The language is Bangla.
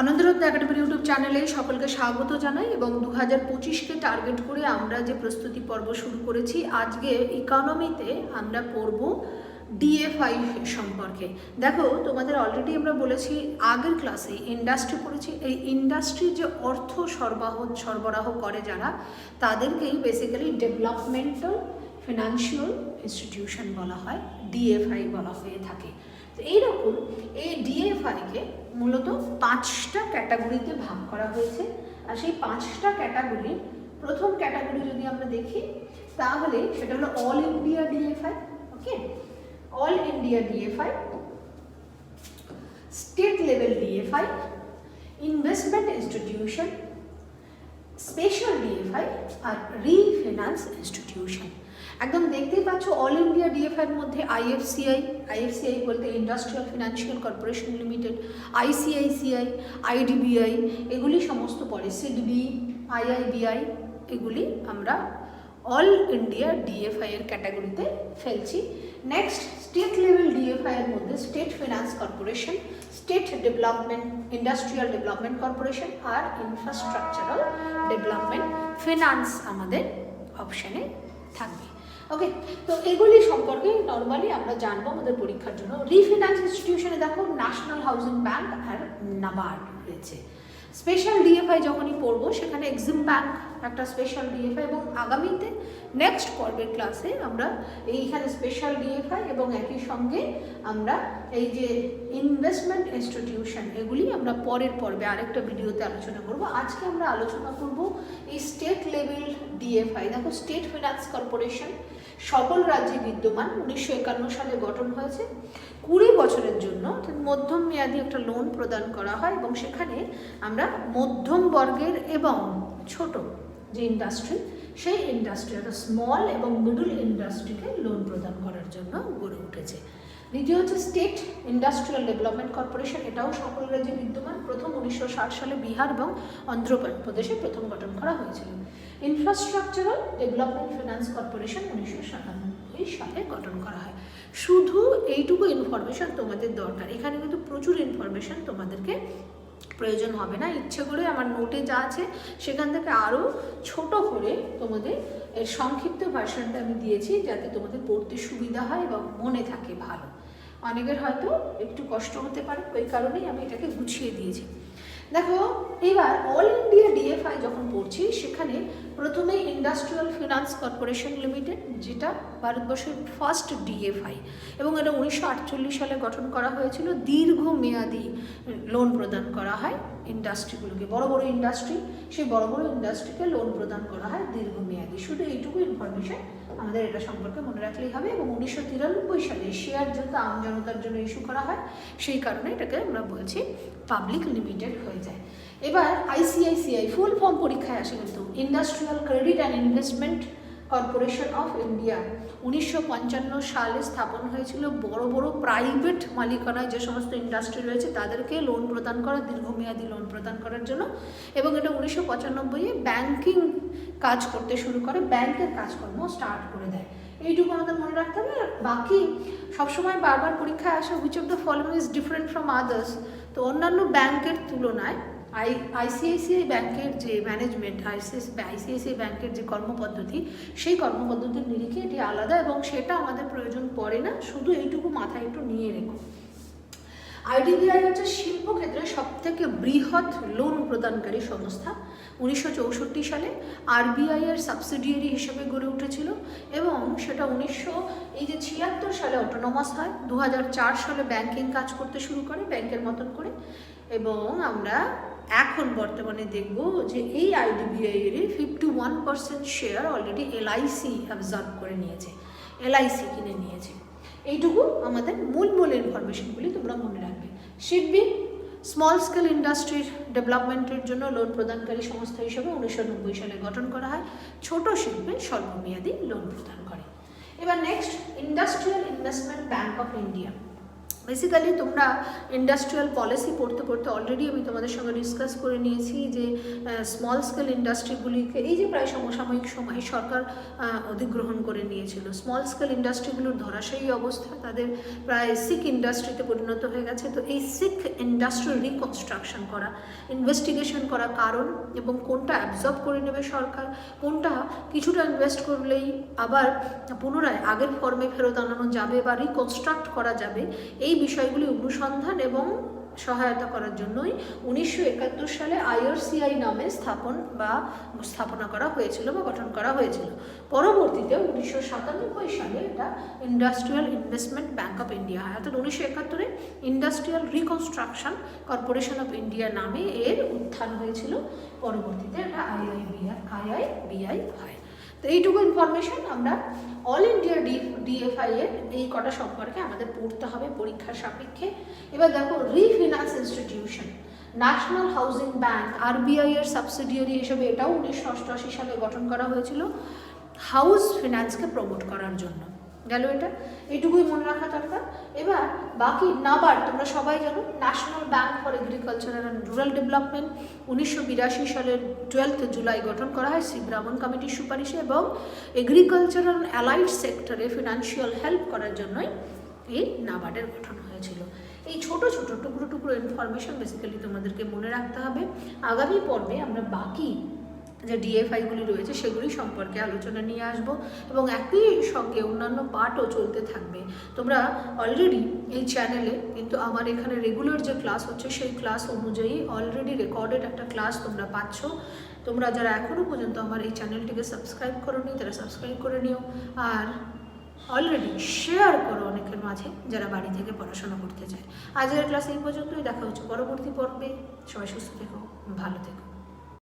আনন্দরত্ন একাডেমির ইউটিউব চ্যানেলে সকলকে স্বাগত জানাই এবং দু হাজার পঁচিশকে টার্গেট করে আমরা যে প্রস্তুতি পর্ব শুরু করেছি, আজকে ইকোনমিতে আমরা পড়ব ডিএফআই সম্পর্কে। দেখো, তোমাদের অলরেডি আমরা বলেছি, আগের ক্লাসে ইন্ডাস্ট্রি পড়েছি, এই ইন্ডাস্ট্রি যে অর্থ সরবরাহ সরবরাহ করে যারা, তাদেরকেই বেসিক্যালি ডেভেলপমেন্টাল ফিনান্সিয়াল ইনস্টিটিউশন বলা হয় ডিএফআই বলা হয়ে থাকে। তো এইরকম এই ডিএফআইকে মূলত পাঁচটা ক্যাটাগরিতে ভাগ করা হয়েছে। আর সেই পাঁচটা ক্যাটাগরি, প্রথম ক্যাটাগরি যদি আমরা দেখি, তাহলে সেটা হলো all India DFI okay all India DFI state level DFI investment institution special DFI আর রিফিনান্স ইনস্টিটিউশন একদম দেখতেই পাচ্ছ অল ইন্ডিয়া ডিএফআইয়ের মধ্যে আইএফসিআই আইএফসিআই বলতে industrial financial corporation limited ICICI IDBI এগুলি সমস্ত পড়ে সিডবি আইআইবিআই এগুলি আমরা অল ইন্ডিয়া ডিএফআই এর ক্যাটাগরিতে ফেলছি। নেক্সট স্টেট লেভেল ডিএফআই এর মধ্যে state finance corporation state development industrial development corporation আর ইনফ্রাস্ট্রাকচারাল ডেভেলপমেন্ট ফিনান্স আমাদের অপশানে থাকবে। ওকে তো এগুলি সম্পর্কে নর্মালি আমরা জানব আমাদের পরীক্ষার জন্য। রিফিনান্স ইনস্টিটিউশনে দেখো ন্যাশনাল হাউজিং ব্যাংক আর নাবার্ড রয়েছে। স্পেশাল ডিএফআই যখনই পড়ব, সেখানে এক্সিম ব্যাংক একটা স্পেশাল ডিএফআই এবং আগামীতে নেক্সট পর্বের ক্লাসে আমরা এইখানে স্পেশাল ডিএফআই এবং একই সঙ্গে আমরা এই যে ইনভেস্টমেন্ট ইনস্টিটিউশন এগুলি আমরা পরের পর্বে আরেকটা ভিডিওতে আলোচনা করব। আজকে আমরা আলোচনা করব এই স্টেট লেভেল ডিএফআই দেখো স্টেট ফিনান্স কর্পোরেশন সকল রাজ্যে বিদ্যমান, উনিশশো একান্ন সালে গঠন হয়েছে। কুড়ি বছরের জন্য মধ্যম মেয়াদী একটা লোন প্রদান করা হয় এবং সেখানে আমরা মধ্যম বর্গের এবং ছোট যে ইন্ডাস্ট্রি সেই ইন্ডাস্ট্রি অর্থাৎ স্মল এবং মিডল ইন্ডাস্ট্রিকে লোন প্রদান করার জন্য গড়ে উঠেছে। দ্বিতীয় হচ্ছে স্টেট ইন্ডাস্ট্রিয়াল ডেভেলপমেন্ট কর্পোরেশন এটাও সকল রাজ্যে বিদ্যমান। প্রথম উনিশশো ষাট সালে বিহার এবং অন্ধ্রপ্রদেশে প্রথম গঠন করা হয়েছিল। ইনফ্রাস্ট্রাকচারাল ডেভেলপমেন্ট ফিনান্স কর্পোরেশন উনিশশো সাতানব্বই সালে গঠন করা হয়। শুধু এইটুকু ইনফরমেশন তোমাদের দরকার। এখানে কিন্তু প্রচুর ইনফরমেশন তোমাদেরকে প্রয়োজন হবে না। ইচ্ছে করে আমার নোটে যা আছে সেখান থেকে আরও ছোট করে তোমাদের এর সংক্ষিপ্ত ভার্সনটা আমি দিয়েছি যাতে তোমাদের পড়তে সুবিধা হয় এবং মনে থাকে ভালো। অনেকের হয়তো একটু কষ্ট হতে পারে, ওই কারণেই আমি এটাকে গুছিয়ে দিয়েছি। দেখো এবার অল ইন্ডিয়া ডিএফআই যখন পড়ছি, সেখানে প্রথমে ইন্ডাস্ট্রিয়াল ফিনান্স কর্পোরেশন লিমিটেড যেটা ভারতবর্ষের ফার্স্ট ডিএফআই এবং এটা উনিশশো আটচল্লিশ সালে গঠন করা হয়েছিল। দীর্ঘমেয়াদী লোন প্রদান করা হয় ইন্ডাস্ট্রিগুলোকে বড় বড় ইন্ডাস্ট্রি সেই বড় বড় ইন্ডাস্ট্রিকে লোন প্রদান করা হয় দীর্ঘমেয়াদী। শুধু এইটুকু ইনফরমেশন আমাদের এটা সম্পর্কে মনে রাখলেই হবে, এবং উনিশশো তিরানব্বই সালে শেয়ার যেহেতু আম জনতার জন্য ইস্যু করা হয়, সেই কারণে এটাকে আমরা বলছি পাবলিক লিমিটেড হয়ে যায়। এবার আইসিআইসিআই ফুল ফর্ম পরীক্ষায় আসে কিন্তু industrial credit and investment corporation of India উনিশশো পঞ্চান্ন সালে স্থাপন হয়েছিল বড় বড় প্রাইভেট মালিকানায় যে সমস্ত ইন্ডাস্ট্রি রয়েছে তাদেরকে লোন প্রদান করা, দীর্ঘমেয়াদী লোন প্রদান করার জন্য এবং এটা উনিশশো পঁচানব্বইয়ে ব্যাংকিং কাজ করতে শুরু করে, ব্যাংকের কাজকর্ম স্টার্ট করে দেয়। এইটুকু আমাদের মনে রাখতে হবে। বাকি সবসময় বারবার পরীক্ষায় আসে which of the following is different from others তো অন্যান্য ব্যাংকের তুলনায় আই, আইসিআইসিআই ব্যাংকের যে ম্যানেজমেন্ট আইসিএস আইসিআইসিআই ব্যাংকের যে কর্মপদ্ধতি, সেই কর্মপদ্ধতির নিরিখে এটি আলাদা এবং সেটা আমাদের প্রয়োজন পড়ে না। শুধু এইটুকু মাথায় একটু নিয়ে রেখো। আইডিবিআই হচ্ছে শিল্পক্ষেত্রে সবথেকে বৃহৎ লোন প্রদানকারী সংস্থা উনিশশো চৌষট্টি সালে আরবিআই এর সাবসিডিয়ারি হিসেবে গড়ে উঠেছিল এবং সেটা উনিশশো, এই যে ছিয়াত্তর সালে অটোনমাস হয় দু হাজার চার সালে ব্যাংকিং কাজ করতে শুরু করে, ব্যাংকের মতন করে। এবং আমরা এখন বর্তমানে দেখব যে এই আইডিবিআই এর fifty one percent share already LIC observe করে নিয়েছে এলআইসি কিনে নিয়েছে। এইটুকু আমাদের মূল মূল ইনফরমেশনগুলি তোমরা মনে রাখবে। শিডবি স্মল স্কেল ইন্ডাস্ট্রির ডেভেলপমেন্টের জন্য লোন প্রদানকারী সংস্থা হিসেবে উনিশশো নব্বই সালে গঠন করা হয়। ছোট শিল্পে স্বল্পমেয়াদী লোন প্রদান করে। এবার next industrial investment bank of India basically তোমরা ইন্ডাস্ট্রিয়াল পলিসি পড়তে পড়তে অলরেডি আমি তোমাদের সঙ্গে ডিসকাস করে নিয়েছি যে স্মল স্কেল ইন্ডাস্ট্রিগুলিকে এই যে প্রায় সমসাময়িক সময়ে সরকার অধিগ্রহণ করে নিয়েছিল। স্মল স্কেল ইন্ডাস্ট্রিগুলোর ধরাশায়ী অবস্থা তাদের প্রায় সিক ইন্ডাস্ট্রিতে পরিণত হয়ে গেছে। তো এই সিক ইন্ডাস্ট্রিয়াল রিকনস্ট্রাকশন করা ইনভেস্টিগেশন করা কারণ এবং কোনটা অ্যাবজর্ব করে নেবে সরকার, কোনটা কিছুটা ইনভেস্ট করলেই আবার পুনরায় আগের ফর্মে ফেরত আনানো যাবে বা রিকনস্ট্রাক্ট করা যাবে, এই বিষয়গুলি অনুসন্ধান এবং সহায়তা করার জন্যই উনিশশো একাত্তর সালে আইআরসিআই নামে স্থাপন বা স্থাপনা করা হয়েছিল বা গঠন করা হয়েছিল। পরবর্তীতে উনিশশো সাতানব্বই সালে এটা industrial investment bank of India হয়। অর্থাৎ উনিশশো একাত্তরে industrial reconstruction corporation of India নামে এর উত্থান হয়েছিল। পরবর্তীতে এটা আইআইবিআই আইআইবিআই হয়। তো এইটুকু ইনফরমেশন আমরা অল ইন্ডিয়া ডি ডিএফআই এর এই কটা সম্পর্কে আমাদের পড়তে হবে পরীক্ষার সাপেক্ষে। এবার দেখো refinance institution national housing bank RBI এর সাবসিডিয়ারি হিসেবে এটাও উনিশশো অষ্টআশি সালে গঠন করা হয়েছিল হাউস ফিনান্সকে প্রমোট করার জন্য। গেল এটা? এইটুকুই মনে রাখা দরকার। বাকি নাবার্ড তোমরা সবাই জানো national bank for agriculture and rural development উনিশশো বিরাশি সালের টুয়েলথ জুলাই গঠন করা হয় শ্রী ব্রাহ্মণ কমিটির সুপারিশে এবং এগ্রিকালচারাল অ্যালাইড সেক্টরে ফিনান্সিয়াল হেল্প করার জন্যই এই নাবার্ডের গঠন হয়েছিল। এই ছোট ছোট টুকরো টুকরো ইনফরমেশন বেসিক্যালি তোমাদেরকে মনে রাখতে হবে। আগামী পর্বে আমরা বাকি যে ডিএফআইগুলি রয়েছে সেগুলি সম্পর্কে আলোচনা নিয়ে আসব এবং একই সঙ্গে অন্যান্য পার্টও চলতে থাকবে। তোমরা অলরেডি এই চ্যানেলে কিন্তু আমার এখানে রেগুলার যে ক্লাস হচ্ছে সেই ক্লাস অনুযায়ী অলরেডি রেকর্ডেড একটা ক্লাস তোমরা পাচ্ছ। তোমরা যারা এখনও পর্যন্ত আমার এই চ্যানেলটিকে সাবস্ক্রাইব করোনি, তারা সাবস্ক্রাইব করে নিও। আর অলরেডি শেয়ার করো অনেকের মাঝে যারা বাড়ি থেকে পড়াশোনা করতে চায়। আজকের ক্লাস এই পর্যন্তই, দেখা হচ্ছে পরবর্তী পর্বে। সবাই সুস্থ থেকো, ভালো থেকো।